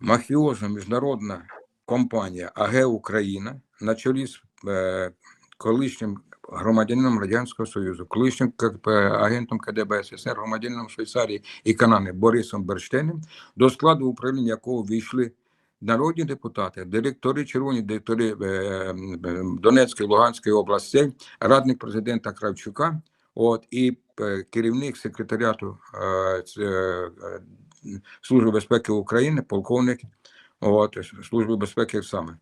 мафіозна міжнародна компанія АГ Україна на чолі з е, колишнім громадянином Радянського Союзу, колишнім агентом КДБ СССР, громадянином Швейцарії і Канади Борисом Берштейном, до складу управління якого війшли народні депутати, директори, червоні директори е, е, Донецької, Луганської областей, радник президента Кравчука, от і е, керівник секретаріату е, е, Служби безпеки України, полковник от, Служби безпеки саме.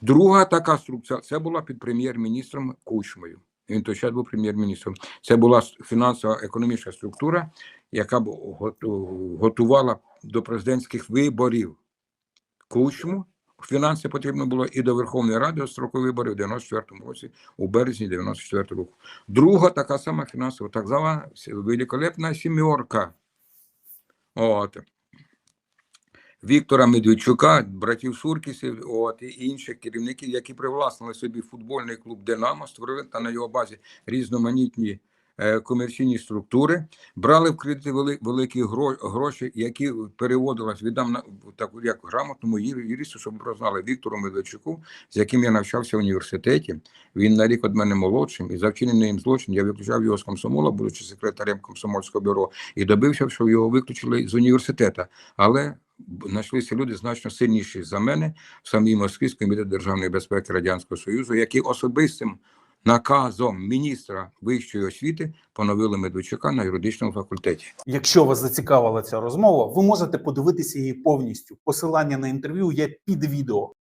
Друга така структура це була під прем'єр-міністром Кучмою. Він той час був прем'єр-міністром. Це була фінансова економічна структура, яка б готувала до президентських виборів Кучму. Фінанси потрібно було і до Верховної Ради до строку виборів у 94-му році, у березні 94-го року. Друга така сама фінансова, так звана великолепна сімерка. От. Віктора Медведчука, братів Суркісів, от, і інших керівників, які привласнили собі футбольний клуб Динамо, створили та на його базі різноманітні комерційні структури, брали в кредити великі гро, гроші, які переводились віддам на таку як грамотному юристу, щоб ви знали Віктору Медведчуку, з яким я навчався в університеті. Він на рік від мене молодшим, і за вчинений їм злочин я виключав його з комсомола, будучи секретарем комсомольського бюро, і добився, що його виключили з університету. Але знайшлися люди значно сильніші за мене в самій Москві з комітету державної безпеки Радянського Союзу, які особистим наказом міністра вищої освіти поновили Медведчука на юридичному факультеті. Якщо вас зацікавила ця розмова, ви можете подивитися її повністю. Посилання на інтерв'ю є під відео.